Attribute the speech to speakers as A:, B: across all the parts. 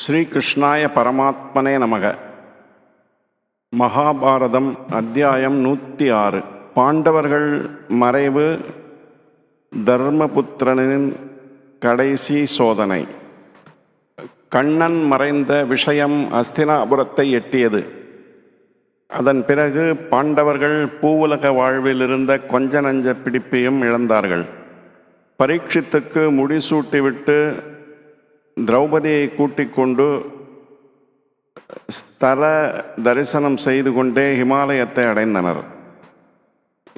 A: ஸ்ரீகிருஷ்ணாய பரமாத்மனே நமக. மகாபாரதம் அத்தியாயம் நூற்றி ஆறு பாண்டவர்கள் மறைவு தர்மபுத்திரனின் கடைசி சோதனை. கண்ணன் மறைந்த விஷயம் அஸ்தினாபுரத்தை எட்டியது. அதன் பிறகு பாண்டவர்கள் பூவுலக வாழ்வில் இருந்த கொஞ்ச நஞ்ச பிடிப்பையும் இழந்தார்கள். பரீட்சித்துக்கு முடிசூட்டிவிட்டு திரௌபதியை கூட்டிக் கொண்டு ஸ்தல தரிசனம் செய்து கொண்டே ஹிமாலயத்தை அடைந்தனர்.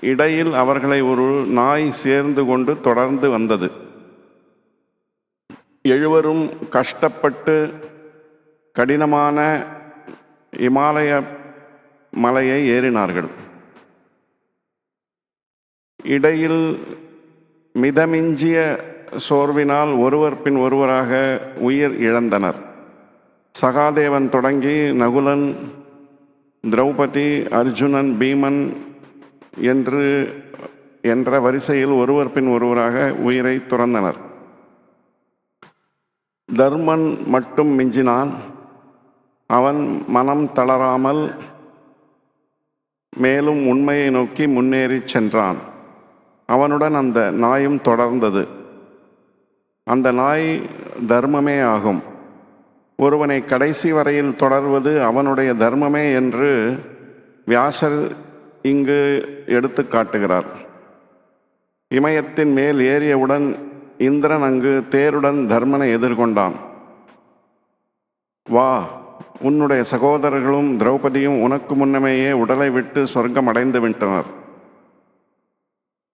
A: இடையில் அவர்களை ஒரு நாய் சேர்ந்து கொண்டு தொடர்ந்து வந்தது. எழுவரும் கஷ்டப்பட்டு கடினமான இமாலய மலையை ஏறினார்கள். இடையில் மிதமிஞ்சிய சோர்வினால் ஒருவர் பின் ஒருவராக உயிர் இழந்தனர். சகாதேவன் தொடங்கி நகுலன் திரௌபதி அர்ஜுனன் பீமன் என்று என்ற வரிசையில் ஒருவர் பின் ஒருவராக உயிரை துறந்தனர். தர்மன் மட்டும் மிஞ்சினான். அவன் மனம் தளராமல் மேலும் உண்மையை நோக்கி முன்னேறிச் சென்றான். அவனுடன் அந்த நாயும் தொடர்ந்தது. அந்த நாய் தர்மமே ஆகும். ஒருவனை கடைசி வரையில் தொடர்வது அவனுடைய தர்மமே என்று வியாசர் இங்கு எடுத்து காட்டுகிறார். இமயத்தின் மேல் ஏறியவுடன் இந்திரன் அங்கு தேருடன் தர்மனை எதிர்கொண்டான். வா உன்னுடைய சகோதரர்களும் திரௌபதியும் உனக்கு முன்னமேயே உடலை விட்டு சொர்க்கம் அடைந்து விட்டனர்.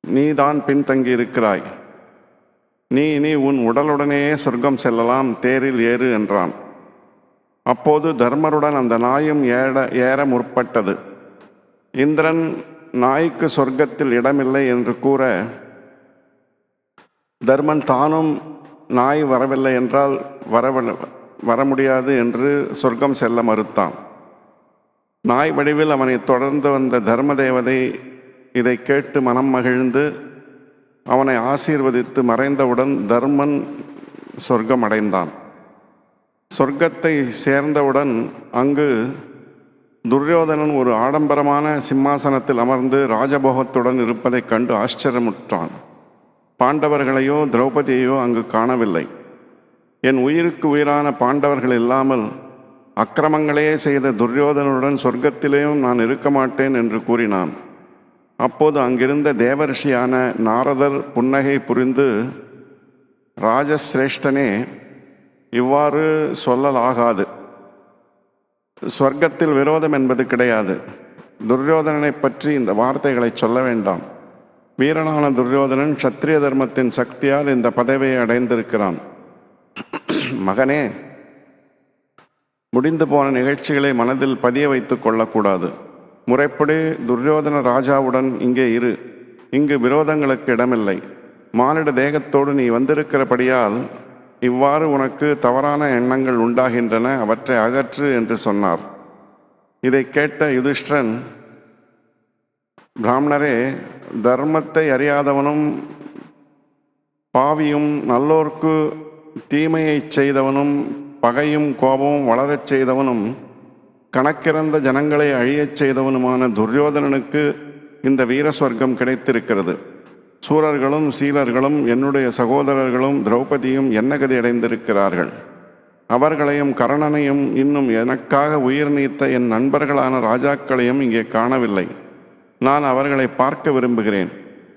A: நீதான் பின்தங்கியிருக்கிறாய். இருக்கிறாய் நீ இனி உன் உடலுடனேயே சொர்க்கம் செல்லலாம் தேரில் ஏறு என்றான். அப்போது தர்மருடன் அந்த நாயும் ஏற ஏற முற்பட்டது. இந்திரன் நாய்க்கு சொர்க்கத்தில் இடமில்லை என்று கூற தர்மன் தானும் நாய் வரவில்லை என்றால் வரவில்லை வர முடியாது என்று சொர்க்கம் செல்ல மறுத்தான். நாய் வடிவில் அவனை தொடர்ந்து வந்த தர்ம தேவதை இதை கேட்டு மனம் மகிழ்ந்து அவனை ஆசீர்வதித்து மறைந்தவுடன் தர்மன் சொர்க்கம் அடைந்தான் சொர்க்கத்தை சேர்ந்தவுடன் அங்கு துரியோதனன் ஒரு ஆடம்பரமான சிம்மாசனத்தில் அமர்ந்து ராஜபோகத்துடன் இருப்பதைக் கண்டு ஆச்சரியமுற்றான். பாண்டவர்களையோ திரௌபதியையோ அங்கு காணவில்லை. என் உயிருக்கு உயிரான பாண்டவர்கள் இல்லாமல் அக்கிரமங்களே செய்த துரியோதனனுடன் சொர்க்கத்திலேயும் நான் இருக்க மாட்டேன் என்று கூறினான். அப்போது அங்கிருந்த தேவரிஷியான நாரதர் புன்னகை புரிந்து ராஜசிரேஷ்டனே இவ்வாறு சொல்லலாகாது. சொர்க்கத்தில் விரோதம் என்பது கிடையாது. துரியோதனனை பற்றி இந்த வார்த்தைகளை சொல்ல வேண்டாம். வீரனான துரியோதனன் சத்திரிய தர்மத்தின் சக்தியால் இந்த பதவியை அடைந்திருக்கிறான். மகனே முடிந்து போன நிகழ்ச்சிகளை மனதில் பதிய வைத்து கொள்ளக்கூடாது. முறைப்படி துரியோதன ராஜாவுடன் இங்கே இரு. இங்கு விரோதங்களுக்கு இடமில்லை. மானிட தேகத்தோடு நீ வந்திருக்கிறபடியால் இவ்வாறு உனக்கு தவறான எண்ணங்கள் உண்டாகின்றன அவற்றை அகற்று என்று சொன்னார். இதை கேட்ட யுதிஷ்டன் பிராமணரே தர்மத்தை அறியாதவனும் பாவியும் நல்லோர்க்கு தீமையை செய்தவனும் பகையும் கோபமும் வளரச் செய்தவனும் கணக்கிறந்த ஜனங்களை அழியச் செய்தவனுமான துரியோதனனுக்கு இந்த வீர சொர்க்கம் கிடைத்திருக்கிறது. சூரர்களும் சீலர்களும் என்னுடைய சகோதரர்களும் திரௌபதியும் என்ன கதி அடைந்திருக்கிறார்கள். அவர்களையும் கரணனையும் இன்னும் எனக்காக உயிர் நீத்த என் நண்பர்களான ராஜாக்களையும் இங்கே காணவில்லை. நான் அவர்களை பார்க்க விரும்புகிறேன்.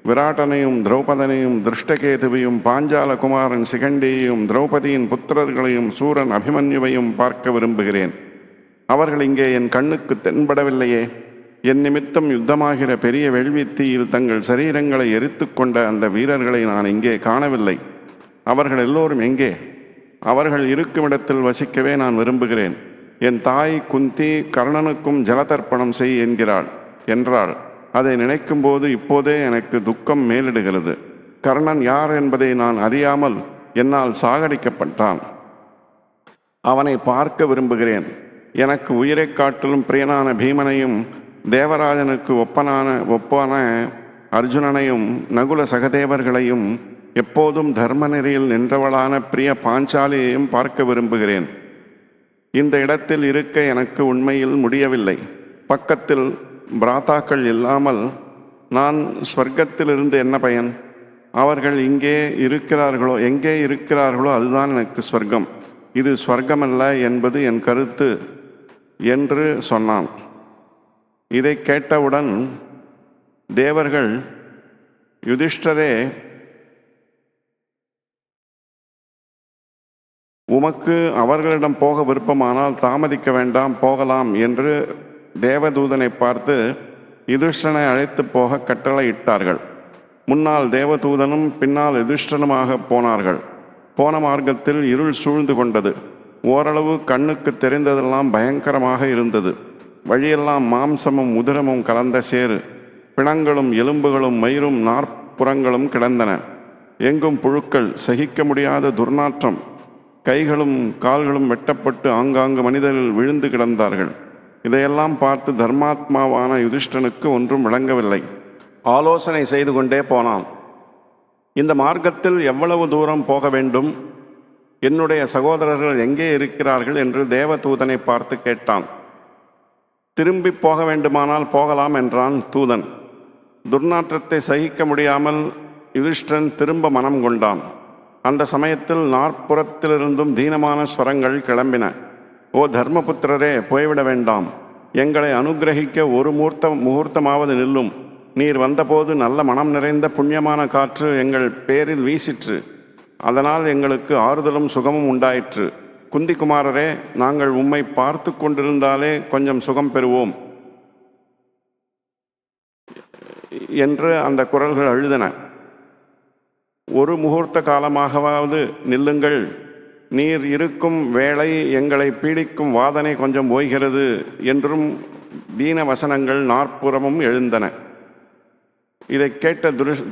A: விராட்டனையும் திரௌபதனையும் திருஷ்டகேதுவையும் பாஞ்சால குமாரன் சிகண்டியையும் திரௌபதியின் புத்திரர்களையும் சூரன் அபிமன்யுவையும் பார்க்க விரும்புகிறேன். அவர்கள் இங்கே என் கண்ணுக்கு தென்படவில்லையே. என் நிமித்தம் யுத்தமாகிற பெரிய வெள்வித்தீயில் தங்கள் சரீரங்களை எரித்து கொண்ட அந்த வீரர்களை நான் இங்கே காணவில்லை. அவர்கள் எல்லோரும் எங்கே? அவர்கள் இருக்கும் இடத்தில் வசிக்கவே நான் விரும்புகிறேன். என் தாய் குந்தி கர்ணனுக்கும் ஜலதர்ப்பணம் செய் என்கிறாள் என்றாள். அதை நினைக்கும்போது இப்போதே எனக்கு துக்கம் மேலிடுகிறது. கர்ணன் யார் என்பதை நான் அறியாமல் என்னால் சாகடிக்கப்பட்டான். அவனை பார்க்க விரும்புகிறேன். எனக்கு உயிரைக் காட்டிலும் பிரியனான பீமனையும் தேவராஜனுக்கு ஒப்பனான ஒப்பான அர்ஜுனனையும் நகுல சகதேவர்களையும் எப்போதும் தர்ம நெறியில் நின்றவளான பிரிய பாஞ்சாலியையும் பார்க்க விரும்புகிறேன். இந்த இடத்தில் இருக்க எனக்கு உண்மையில் முடியவில்லை. பக்கத்தில் பிராத்தாக்கள் இல்லாமல் நான் ஸ்வர்க்கத்திலிருந்து என்ன பயன்? அவர்கள் இங்கே இருக்கிறார்களோ எங்கே இருக்கிறார்களோ அதுதான் எனக்கு ஸ்வர்க்கம். இது ஸ்வர்க்கமல்ல என்பது என் கருத்து. என்று சொன்னான். இதை கேட்டவுடன் தேவர்கள் யுதிஷ்டரே உமக்கு அவர்களிடம் போக விருப்பமானால் தாமதிக்க வேண்டாம் போகலாம் என்று தேவதூதனை பார்த்து யுதிஷ்டனை அழைத்து போக கட்டளையிட்டார்கள். முன்னால் தேவதூதனும் பின்னால் யுதிஷ்டனுமாக போனார்கள். போன மார்க்கத்தில் இருள் சூழ்ந்து கொண்டது. ஓரளவு கண்ணுக்கு தெரிந்ததெல்லாம் பயங்கரமாக இருந்தது. வழியெல்லாம் மாம்சமும் உதிரமும் கலந்த சேறு. பிணங்களும் எலும்புகளும் மயிரும் நாற்புறங்களும் கிடந்தன. எங்கும் புழுக்கள் சகிக்க முடியாத துர்நாற்றம். கைகளும் கால்களும் வெட்டப்பட்டு ஆங்காங்கு மனிதர்கள் விழுந்து கிடந்தார்கள். இதையெல்லாம் பார்த்து தர்மாத்மாவான யுதிஷ்டனுக்கு ஒன்றும் விளங்கவில்லை. ஆலோசனை செய்து கொண்டே போனான். இந்த மார்க்கத்தில் எவ்வளவு தூரம் போக வேண்டும்? என்னுடைய சகோதரர்கள் எங்கே இருக்கிறார்கள் என்று தேவதூதனை பார்த்து கேட்டான். திரும்பி போக வேண்டுமானால் போகலாம் என்றான் தூதன். துர்நாற்றத்தை சகிக்க முடியாமல் யுதிஷ்டன் திரும்ப மனம் கொண்டான். அந்த சமயத்தில் நாற்புறத்திலிருந்தும் தீனமான ஸ்வரங்கள் கிளம்பின. ஓ தர்மபுத்திரரே போய்விட வேண்டாம். எங்களை அனுக்கிரகிக்க ஒரு மூர்த்த முகூர்த்தமாவது நில்லும். நீர் வந்தபோது நல்ல மனம் நிறைந்த புண்ணியமான காற்று எங்கள் பேரில் வீசிற்று. அதனால் எங்களுக்கு ஆறுதலும் சுகமும் உண்டாயிற்று. குந்திக்குமாரரே நாங்கள் உம்மை பார்த்து கொண்டிருந்தாலே கொஞ்சம் சுகம் பெறுவோம். என்று அந்த குரல்கள் அழுதன. ஒரு முகூர்த்த காலமாகவாவது நில்லுங்கள். நீர் இருக்கும் வேளை எங்களை பீடிக்கும் வாதனை கொஞ்சம் ஓய்கிறது என்றும் தீன வசனங்கள் நாற்புறமும் எழுந்தன. இதை கேட்ட துரு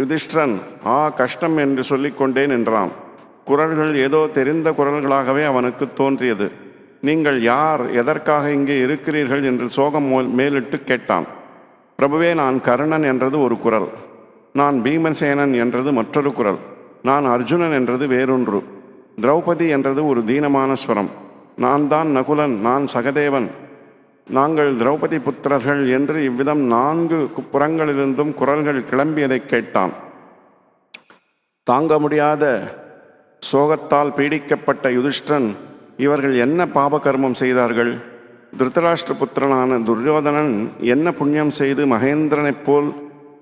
A: யுதிஷ்டிரன் ஆ கஷ்டம் என்று சொல்லிக்கொண்டே நின்றான் குரல்கள் ஏதோ தெரிந்த குரல்களாகவே அவனுக்கு தோன்றியது. நீங்கள் யார் எதற்காக இங்கே இருக்கிறீர்கள்? என்று சோகம் மேலிட்டு கேட்டான். பிரபுவே நான் கருணன் என்றது ஒரு குரல். நான் பீமசேனன் என்றது மற்றொரு குரல். நான் அர்ஜுனன் என்றது வேறொன்று. திரௌபதி என்றது ஒரு தீனமான ஸ்வரம். நான் தான் நகுலன் நான் சகதேவன். நாங்கள் திரௌபதி புத்திரர்கள் என்று இவ்விதம் நான்கு கு- புறங்களிலிருந்தும் குரல்கள் கிளம்பியதைக் கேட்டான். தாங்க முடியாத சோகத்தால் பீடிக்கப்பட்ட யுதிஷ்டன் இவர்கள் என்ன பாபகர்மம் செய்தார்கள்? திருதராஷ்டிர புத்திரனான துரியோதனன் என்ன புண்ணியம் செய்து மகேந்திரனைப் போல்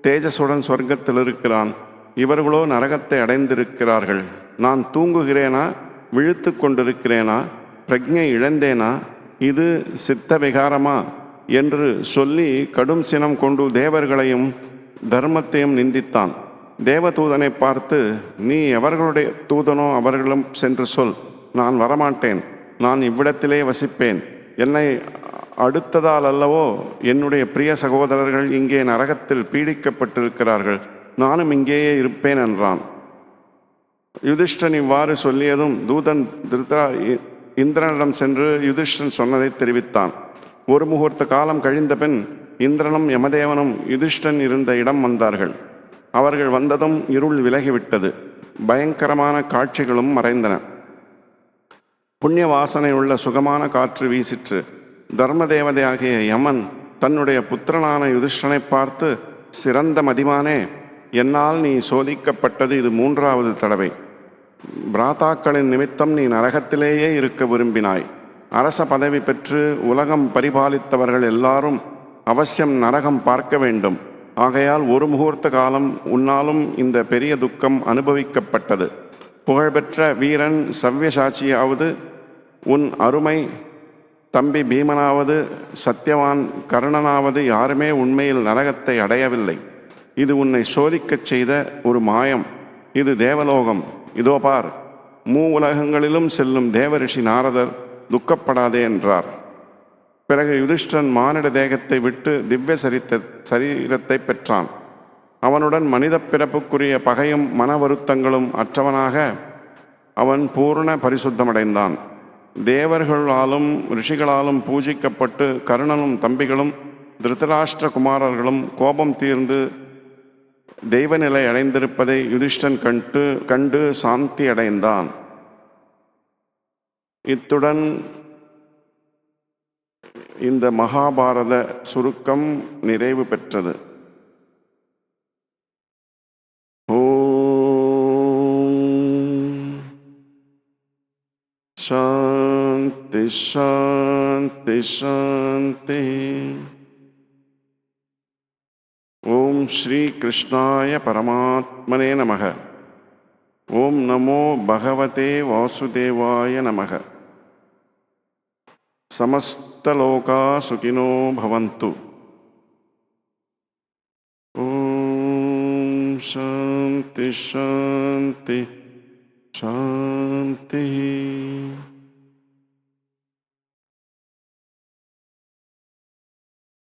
A: தேஜசுடன் சொர்க்கத்தில் இருக்கிறான்? இவர்களோ நரகத்தை அடைந்திருக்கிறார்கள். நான் தூங்குகிறேனா? விழித்து கொண்டிருக்கிறேனா? பிரஜை இழந்தேனா? இது சித்த விகாரமா என்று சொல்லி கடும் சினம் கொண்டு தேவர்களையும் தர்மத்தையும் நிந்தித்தான். தேவதூதனை பார்த்து நீ எவர்களுடைய தூதனோ அவர்களும் சென்று சொல். நான் வரமாட்டேன். நான் இவ்விடத்திலே வசிப்பேன். என்னை அடுத்ததால் அல்லவோ என்னுடைய பிரிய சகோதரர்கள் இங்கே நரகத்தில் பீடிக்கப்பட்டிருக்கிறார்கள். நானும் இங்கேயே இருப்பேன் என்றான். யுதிஷ்டன் இவ்வாறு சொல்லியதும் தூதன் திருத்தரா இ- இந்திரனிடம் சென்று யுதிஷ்டன் சொன்னதை தெரிவித்தான். ஒரு முகூர்த்த காலம் கழிந்த பின் இந்திரனும் யமதேவனும் யுதிஷ்டன் இருந்த இடம் வந்தார்கள். அவர்கள் வந்ததும் இருள் விலகிவிட்டது. பயங்கரமான காட்சிகளும் மறைந்தன. புண்ணிய வாசனை உள்ள சுகமான காற்று வீசிற்று. தர்ம தேவதையாகிய யமன் தன்னுடைய புத்திரனான யுதிஷ்டனை பார்த்து சிறந்த மதிமானே என்னால் நீ சோதிக்கப்பட்டது இது மூன்றாவது தடவை. பிராத்தாக்களின் நிமித்தம் நீ நரகத்திலேயே இருக்க விரும்பினாய். அரச பதவி பெற்று உலகம் பரிபாலித்தவர்கள் எல்லாரும் அவசியம் நரகம் பார்க்க வேண்டும். ஆகையால் ஒரு முகூர்த்த காலம் உன்னாலும் இந்த பெரிய துக்கம் அனுபவிக்கப்பட்டது. புகழ்பெற்ற வீரன் சவ்யசாட்சியாவது உன் அருமை தம்பி பீமனாவது சத்யவான் கர்ணனாவது யாருமே உண்மையில் நரகத்தை அடையவில்லை. இது உன்னை சோதிக்கச் செய்த ஒரு மாயம். இது தேவலோகம். இதோ பார் மூ உலகங்களிலும் செல்லும் தேவரிஷி நாரதர் துக்கப்படாதே என்றார். பிறகு யுதிஷ்டன் மானிட தேகத்தை விட்டு திவ்ய சரித்த சரீரத்தை பெற்றான். அவனுடன் மனித பிறப்புக்குரிய பகையும் மன வருத்தங்களும் அற்றவனாக அவன் பூர்ண பரிசுத்தமடைந்தான். தேவர்களாலும் ரிஷிகளாலும் பூஜிக்கப்பட்டு கருணனும் தம்பிகளும் திருதராஷ்டிர குமாரர்களும் கோபம் தீர்ந்து தெய்வநிலை அடைந்திருப்பதை யுதிஷ்டன் கண்டு கண்டு சாந்தி அடைந்தான். இத்துடன் இந்த மகாபாரத சுருக்கம் நிறைவு பெற்றது. ஓ சாந்தி சாந்தி சாந்தி. श्रीकृष्णाय परमात्मने नमः। ॐ नमो भगवते वासुदेवाय नमः। समस्तलोका सुखिनो भवन्तु। ॐ शान्ति शान्ति, शान्तिः।